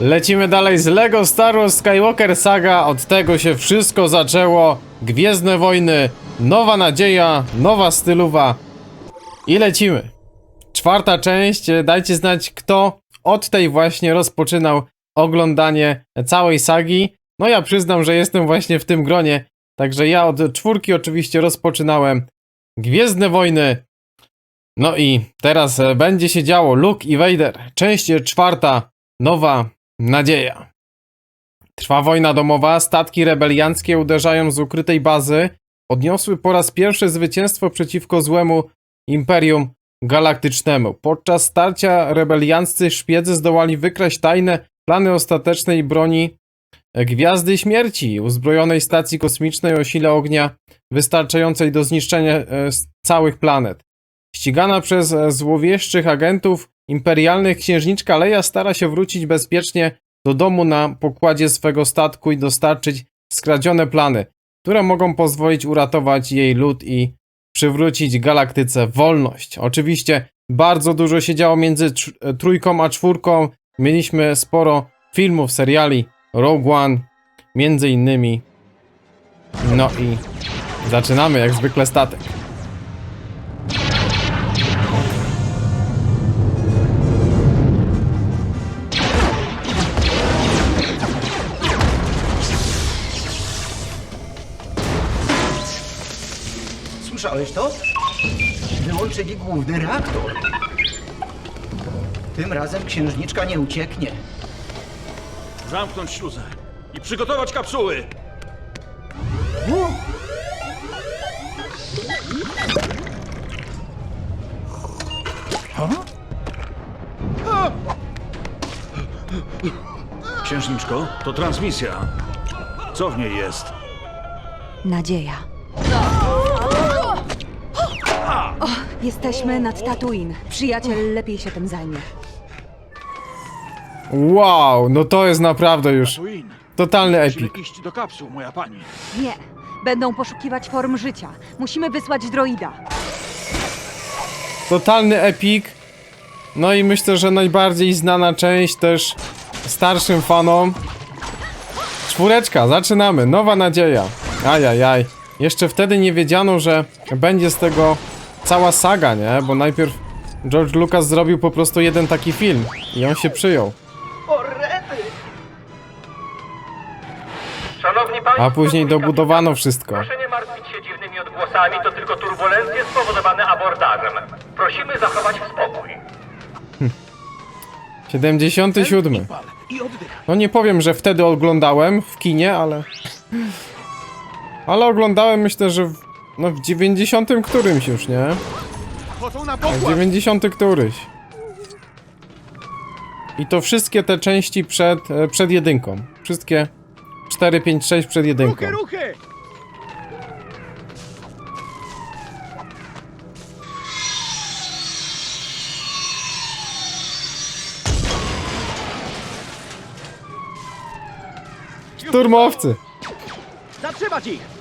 Lecimy dalej z Lego Star Wars Skywalker Saga. Od tego się wszystko zaczęło. Gwiezdne wojny, nowa nadzieja, nowa stylowa. I lecimy. Czwarta część. Dajcie znać, kto od tej właśnie rozpoczynał oglądanie całej sagi. No ja przyznam, że jestem właśnie w tym gronie. Także ja od czwórki oczywiście rozpoczynałem Gwiezdne wojny. No i teraz będzie się działo Luke i Vader. Część czwarta. Nowa nadzieja. Trwa wojna domowa, statki rebelianckie uderzają z ukrytej bazy, odniosły po raz pierwszy zwycięstwo przeciwko złemu Imperium Galaktycznemu. Podczas starcia rebelianccy szpiedzy zdołali wykraść tajne plany ostatecznej broni Gwiazdy Śmierci, uzbrojonej stacji kosmicznej o sile ognia wystarczającej do zniszczenia e, całych planet. Ścigana przez e, złowieszczych agentów imperialnych księżniczka Leia stara się wrócić bezpiecznie do domu na pokładzie swego statku i dostarczyć skradzione plany, które mogą pozwolić uratować jej lud i przywrócić galaktyce wolność. Oczywiście bardzo dużo się działo między tr- trójką a czwórką. Mieliśmy sporo filmów, seriali, Rogue One, między innymi. No i zaczynamy jak zwykle statek. Słyszałeś to? Wyłączyli główny reaktor. Tym razem księżniczka nie ucieknie. Zamknąć śluzę i przygotować kapsuły! Księżniczko, to transmisja. Co w niej jest? Nadzieja. Jesteśmy nad Tatooine. Przyjaciel lepiej się tym zajmie. Wow, no to jest naprawdę już Twin. totalny Musimy epik. iść do kapsuł, moja pani. Nie. Będą poszukiwać form życia. Musimy wysłać droida. Totalny epik. No i myślę, że najbardziej znana część też starszym fanom. Czwóreczka, zaczynamy. Nowa nadzieja. Ajajaj. Jeszcze wtedy nie wiedziano, że będzie z tego cała saga, nie? Bo najpierw George Lucas zrobił po prostu jeden taki film i on się przyjął. Szanowni Państwo, A później mówi dobudowano wszystko. Proszę nie martwić się dziwnymi odgłosami, to tylko turbulencje spowodowane abordażem. Prosimy zachować spokój. 77. Pal i. No nie powiem, że wtedy oglądałem w kinie, ale... Ale oglądałem myślę, że w, no w 90 którymś już, nie? Chodzą na W pokład! 90 któryś. I to wszystkie te części przed, e, przed jedynką. Wszystkie 4, 5, 6 przed jedynką. Ruchy, ruchy! Szturmowcy! Zatrzymać ich!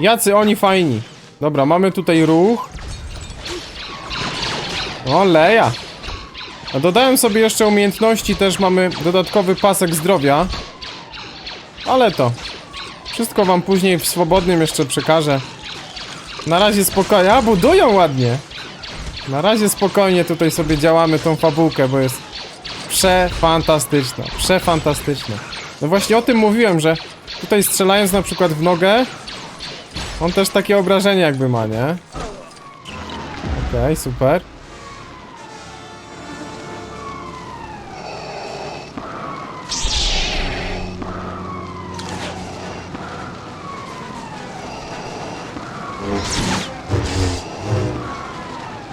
Jacy oni fajni. Dobra, mamy tutaj ruch. O, leja. A dodałem sobie jeszcze umiejętności, też mamy dodatkowy pasek zdrowia. Ale to. Wszystko wam później w swobodnym jeszcze przekażę. Na razie spokojnie. A, budują ładnie. Na razie spokojnie tutaj sobie działamy tą fabułkę, bo jest przefantastyczna. Przefantastyczna. No właśnie o tym mówiłem, że tutaj strzelając na przykład w nogę, on też takie obrażenie jakby ma, nie? Okej, super.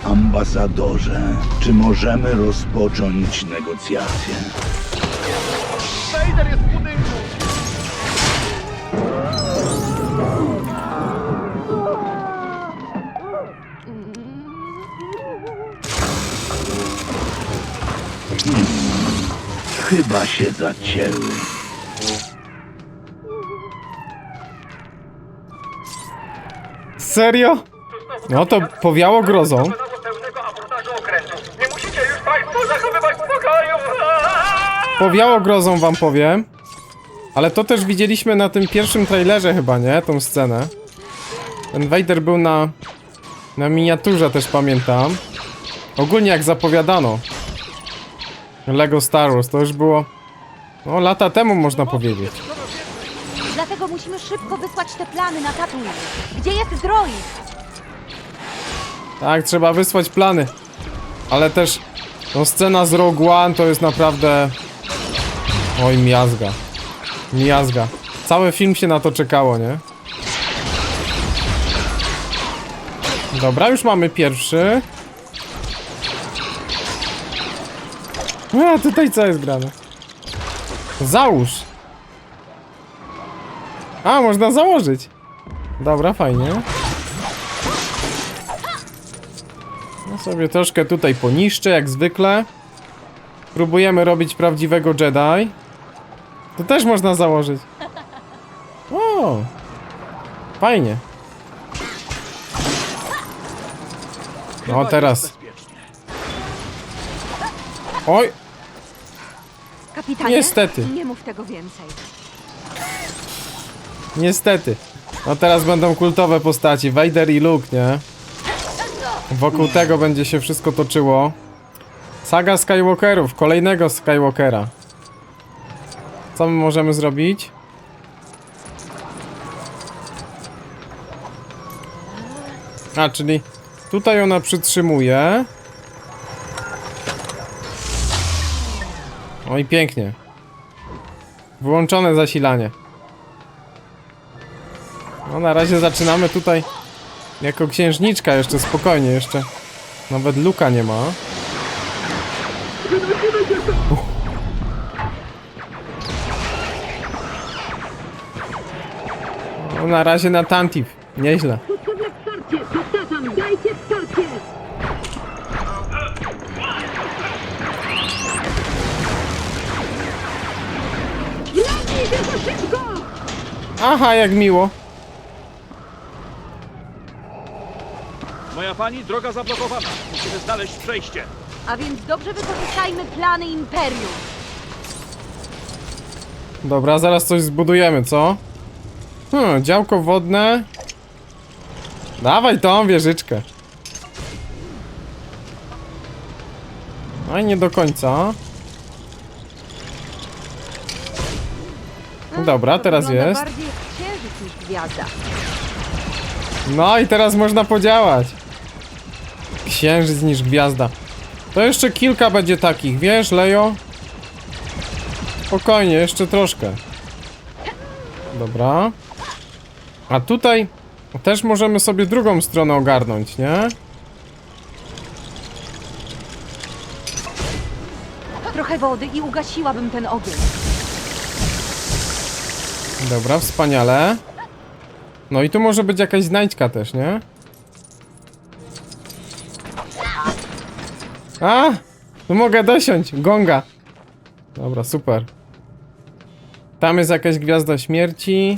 Ambasadorze, czy możemy rozpocząć negocjacje? Vader jest w budynku! Chyba się zacięły. Serio? No to powiało grozą. Powiało grozą wam powiem. Ale to też widzieliśmy na tym pierwszym trailerze chyba, nie? Tą scenę. Ten Vader był na... Na miniaturze też pamiętam. Ogólnie jak zapowiadano. Lego Star Wars, to już było... No, lata temu można powiedzieć. Dlatego musimy szybko wysłać te plany na Tatooine. Gdzie jest droid? Tak, trzeba wysłać plany. Ale też... No, scena z Rogue One to jest naprawdę... Oj, miazga. Miazga. Cały film się na to czekało, nie? Dobra, już mamy pierwszy. A, tutaj co jest grane? Załóż. A, można założyć. Dobra, fajnie. No sobie troszkę tutaj poniszczę, jak zwykle. Próbujemy robić prawdziwego Jedi. To też można założyć. O! Fajnie. No teraz. Oj, Kapitanie? Niestety. Nie mów tego więcej. niestety. No teraz będą kultowe postaci. Vader i Luke, nie? Wokół tego będzie się wszystko toczyło. Saga Skywalkerów, kolejnego Skywalkera. Co my możemy zrobić? A, czyli tutaj ona przytrzymuje. O i pięknie. Wyłączone zasilanie. No na razie zaczynamy tutaj jako księżniczka jeszcze spokojnie jeszcze. Nawet luka nie ma. No na razie na Tantif. Nieźle. Aha, jak miło. Moja pani, droga zablokowana. Musimy znaleźć przejście. A więc dobrze wykorzystajmy plany Imperium. Dobra, zaraz coś zbudujemy, co? Hmm, działko wodne. Dawaj tą wieżyczkę. No i nie do końca. Dobra, teraz Wygląda jest. bardziej jak księżyc niż gwiazda. No i teraz można podziałać. Księżyc niż gwiazda. To jeszcze kilka będzie takich, wiesz, Lejo? Spokojnie, jeszcze troszkę. Dobra. A tutaj też możemy sobie drugą stronę ogarnąć, nie? Trochę wody i ugasiłabym ten ogień. Dobra, wspaniale. No i tu może być jakaś znajdźka też, nie? A! Tu mogę dosiąść, gonga. Dobra, super. Tam jest jakaś gwiazda śmierci.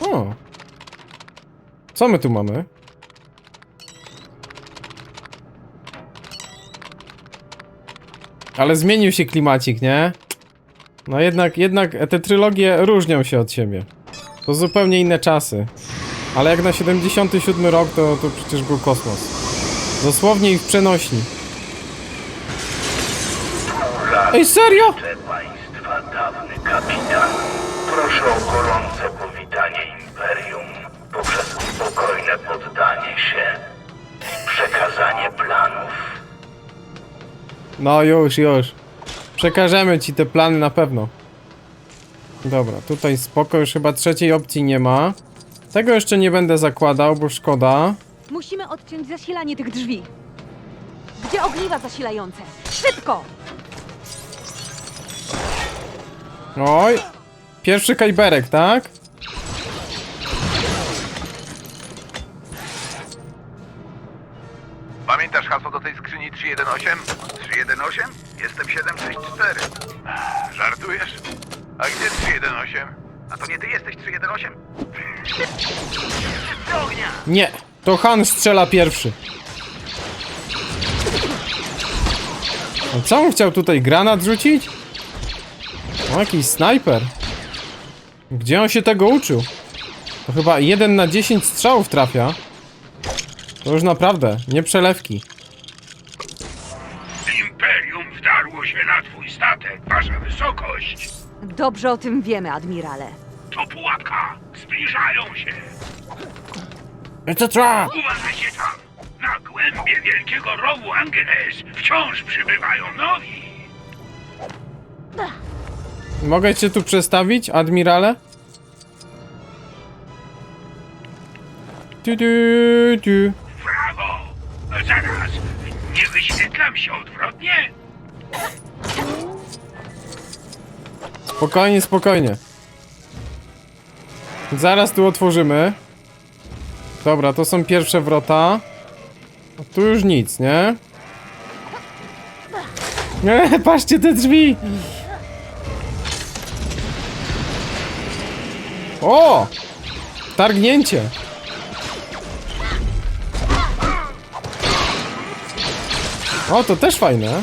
O! Co my tu mamy? Ale zmienił się klimacik, nie? No jednak, jednak te trylogie różnią się od siebie. To zupełnie inne czasy. Ale jak na 77 rok, to, to przecież był kosmos. Dosłownie i w przenośni. Ej, serio? Państwa dawny kapitan. Proszę o gorące powitanie Imperium poprzez spokojne poddanie się i przekazanie planów. No już, już. Przekażemy ci te plany na pewno. Dobra, tutaj spoko, już chyba trzeciej opcji nie ma. Tego jeszcze nie będę zakładał, bo szkoda. Musimy odciąć zasilanie tych drzwi. Gdzie ogniwa zasilające? Szybko! Oj. Pierwszy kajberek, tak? 764. Żartujesz? A gdzie 318? A to nie ty jesteś 318? Do ognia! Nie. To Han strzela pierwszy. No co on chciał tutaj granat rzucić? O, jakiś snajper. Gdzie on się tego uczył? To chyba 1 na 10 strzałów trafia. To już naprawdę, nie przelewki. Wysokość. Dobrze o tym wiemy, admirale. To pułapka. Zbliżają się. It's a trap! Uważajcie tam. Na głębie wielkiego rowu Angeles wciąż przybywają nowi. Mogę cię tu przestawić, admirale? Tu, tu, tu. Brawo! Zaraz. Nie wyświetlam się odwrotnie? Spokojnie, spokojnie. Zaraz tu otworzymy. Dobra, to są pierwsze wrota. Tu już nic, nie? Nie, patrzcie te drzwi! O! Targnięcie! O, to też fajne.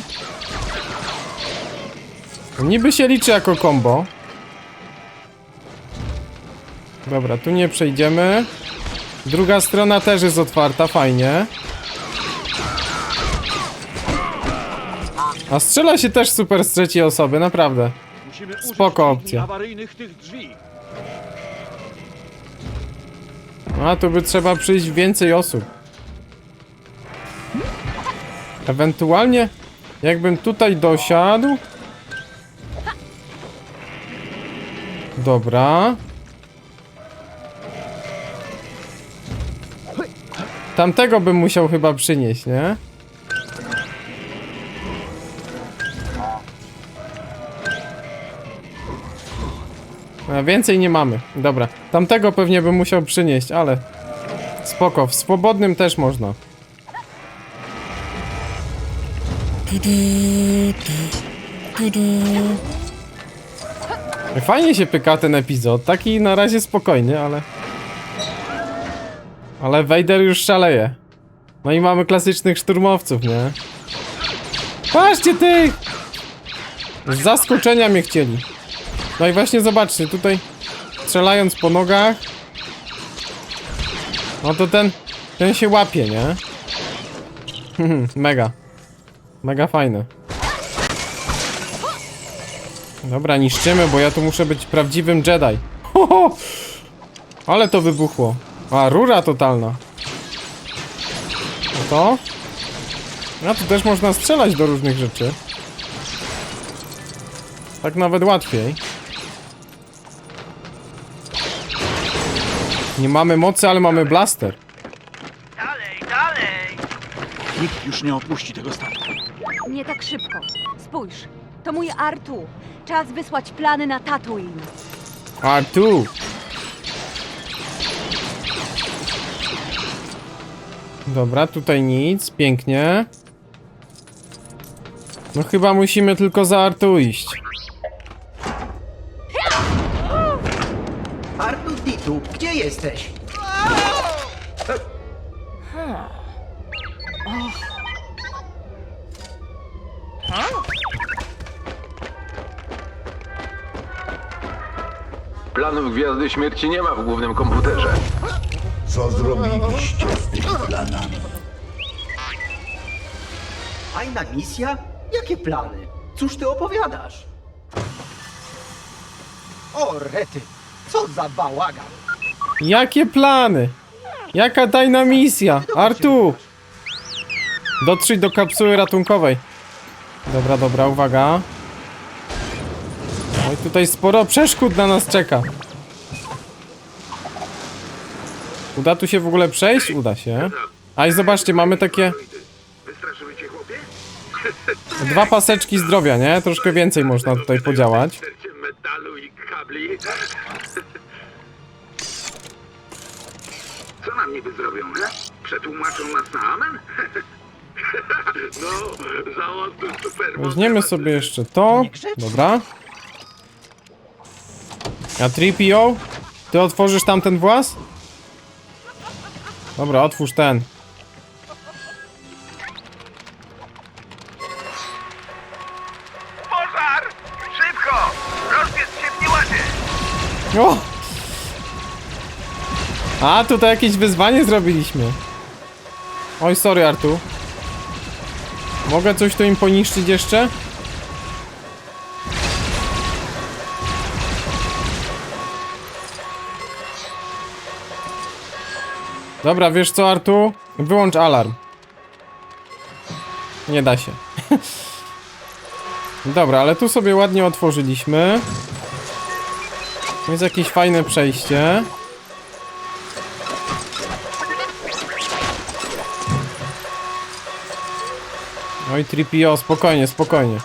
Niby się liczy jako combo. Dobra, tu nie przejdziemy. Druga strona też jest otwarta, fajnie. A strzela się też super z trzeciej osoby, naprawdę. Spoko opcja. A tu by trzeba przyjść więcej osób. Ewentualnie, jakbym tutaj dosiadł. Dobra. Tamtego bym musiał chyba przynieść, nie? A więcej nie mamy. Dobra. Tamtego pewnie bym musiał przynieść, ale... Spoko, w swobodnym też można. Fajnie się pyka ten epizod. Taki na razie spokojny, ale... Ale Vader już szaleje. No i mamy klasycznych szturmowców, nie? Patrzcie tych! Z zaskoczenia mnie chcieli. No i właśnie zobaczcie, tutaj strzelając po nogach. No to ten, ten się łapie, nie? Mega. Mega fajne. Dobra, niszczymy, bo ja tu muszę być prawdziwym Jedi. Ho, ho! Ale to wybuchło. A, rura totalna. No to? A tu też można strzelać do różnych rzeczy. Tak nawet łatwiej. Nie mamy mocy, ale mamy blaster. Nikt już nie opuści tego statku. Nie tak szybko. Spójrz, to mój Artu. Czas wysłać plany na Tatooine. A tu. Dobra, tutaj nic, pięknie. No chyba musimy tylko za Artu iść. Artu Ditu, gdzie jesteś? Gwiazdy Śmierci nie ma w głównym komputerze. Co zrobiliście z tymi planami? Fajna misja? Jakie plany? Cóż ty opowiadasz? O, rety, co za bałagan. Jakie plany? Jaka tajna misja? Artu! Dotrzyj do kapsuły ratunkowej. Dobra, dobra, uwaga. Oj, tutaj sporo przeszkód na nas czeka. Uda tu się w ogóle przejść? Uda się. A i zobaczcie, mamy takie Wystraszyły cię chłopie? dwa paseczki zdrowia, nie? Troszkę więcej można tutaj podziałać. Sercie metalu i kabli. Co nam niby zrobią, he? Przetłumaczą nas na amen? no, super. Weźmiemy sobie jeszcze to. Dobra. A 3PO? Ty otworzysz tamten włas? Dobra, otwórz ten. Pożar! Szybko! Rozpiec się w nieładzie! O! A, tutaj jakieś wyzwanie zrobiliśmy. Oj, sorry, Artu. Mogę coś tu im poniszczyć jeszcze? Dobra, wiesz co, Artu? Wyłącz alarm. Nie da się. Dobra, ale tu sobie ładnie otworzyliśmy. Jest jakieś fajne przejście. Oj, Tripio, spokojnie, spokojnie.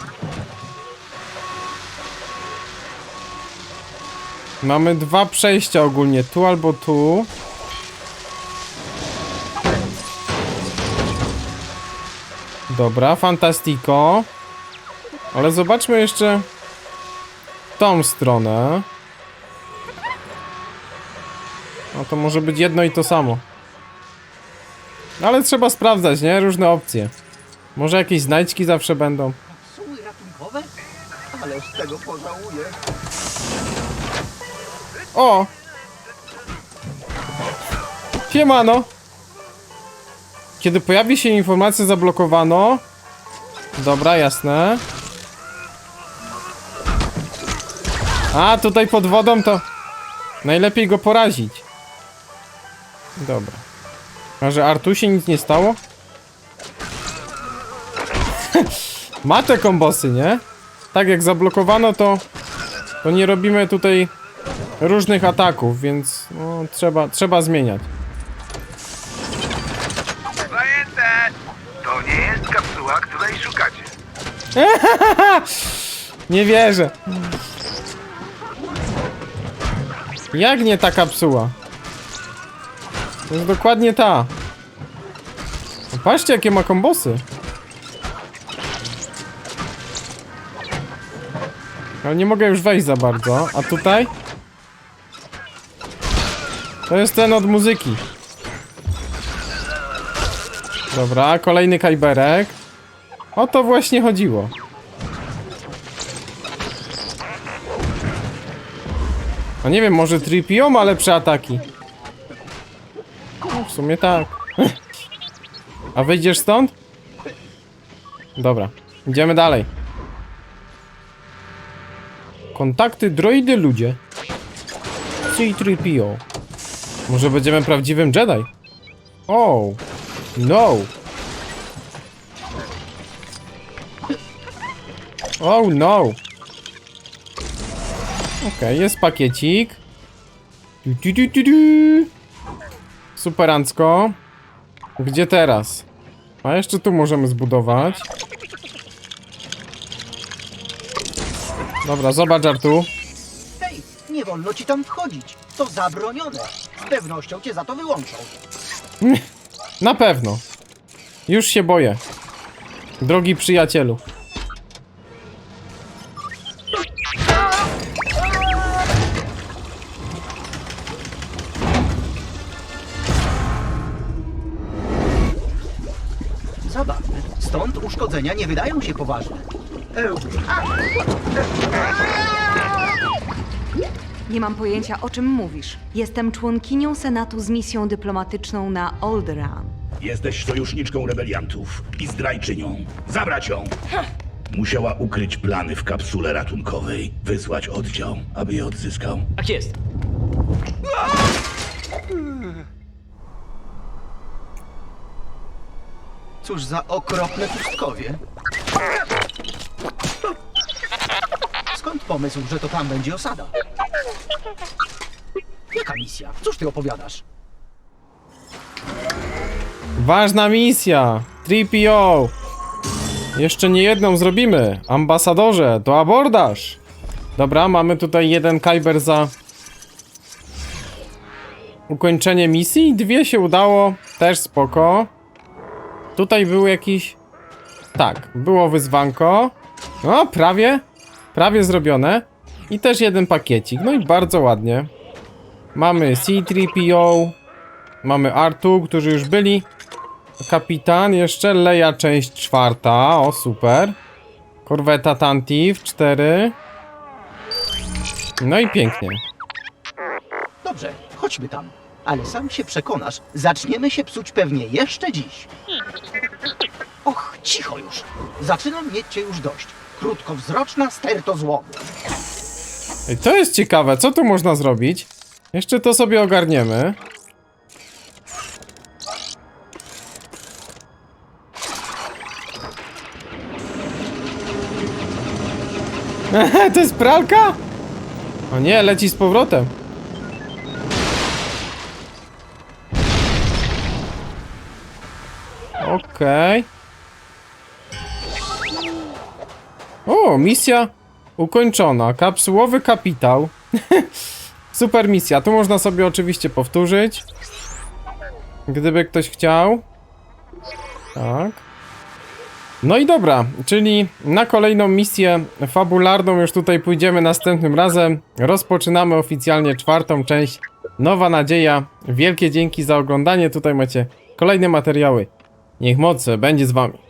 Mamy dwa przejścia ogólnie, tu albo tu. Dobra, fantastico. Ale zobaczmy jeszcze tą stronę. No to może być jedno i to samo. Ale trzeba sprawdzać, nie? Różne opcje. Może jakieś znajdźki zawsze będą. Kapsuły ratunkowe? Tego pożałuję. O! Siemano! Kiedy pojawi się informacja zablokowano. Dobra, jasne. A, tutaj pod wodą to najlepiej go porazić. Dobra. A że Artusie nic nie stało? Ma te kombosy, nie? Tak jak zablokowano to to nie robimy tutaj różnych ataków, więc no, trzeba, trzeba zmieniać. Zajęte! To nie jest kapsuła, której szukacie. Nie wierzę. Jak nie ta kapsuła? To jest dokładnie ta. No Patrzcie jakie ma kombosy. Ale nie mogę już wejść za bardzo. A tutaj? To jest ten od muzyki. Dobra, kolejny kajberek. O to właśnie chodziło. No nie wiem, może Tripio ma lepsze ataki. No, w sumie tak. A wyjdziesz stąd? Dobra, idziemy dalej. Kontakty droidy ludzie. C-3PO. Może będziemy prawdziwym Jedi? Oh, no. Oh no. Okej, jest pakiecik. Du, du, du, du, du. Superancko. Gdzie teraz? A jeszcze tu możemy zbudować. Dobra, zobacz Artu. Hej, nie wolno ci tam wchodzić. To zabronione. Z pewnością cię za to wyłączą. Na pewno. Już się boję. Drogi przyjacielu. Stąd uszkodzenia nie wydają się poważne. Nie mam pojęcia, o czym mówisz. Jestem członkinią Senatu z misją dyplomatyczną na Alderaan. Jesteś sojuszniczką rebeliantów i zdrajczynią. Zabrać ją! Musiała ukryć plany w kapsule ratunkowej, wysłać oddział, aby je odzyskał. Tak jest. Cóż za okropne pustkowie. Skąd pomysł, że to tam będzie osada? Jaka misja? Cóż ty opowiadasz? Ważna misja. 3PO. Jeszcze nie jedną zrobimy. Ambasadorze, to abordaż. Dobra, mamy tutaj jeden kajber za ukończenie misji. Dwie się udało. Też spoko. Tutaj był jakiś... Tak, było wyzwanko. No, prawie. Prawie zrobione. I też jeden pakiecik. No i bardzo ładnie. Mamy C-3PO. Mamy Artu, którzy już byli. Kapitan, jeszcze Leia część czwarta, o super. Korweta Tantif 4. No i pięknie. dobrze, chodźmy tam. Ale sam się przekonasz, zaczniemy się psuć pewnie jeszcze dziś. Och, cicho już. Zaczynam mieć cię już dość. Krótkowzroczna sterto zło. To jest ciekawe, co tu można zrobić? Jeszcze to sobie ogarniemy. To jest pralka? O nie, leci z powrotem. Okej. O, misja ukończona. Kapsułowy kapitał. Super misja. Tu można sobie oczywiście powtórzyć. Gdyby ktoś chciał. Tak. No i dobra, czyli na kolejną misję fabularną już tutaj pójdziemy następnym razem. Rozpoczynamy oficjalnie czwartą część. Nowa nadzieja. Wielkie dzięki za oglądanie. Tutaj macie kolejne materiały. Niech moc będzie z wami.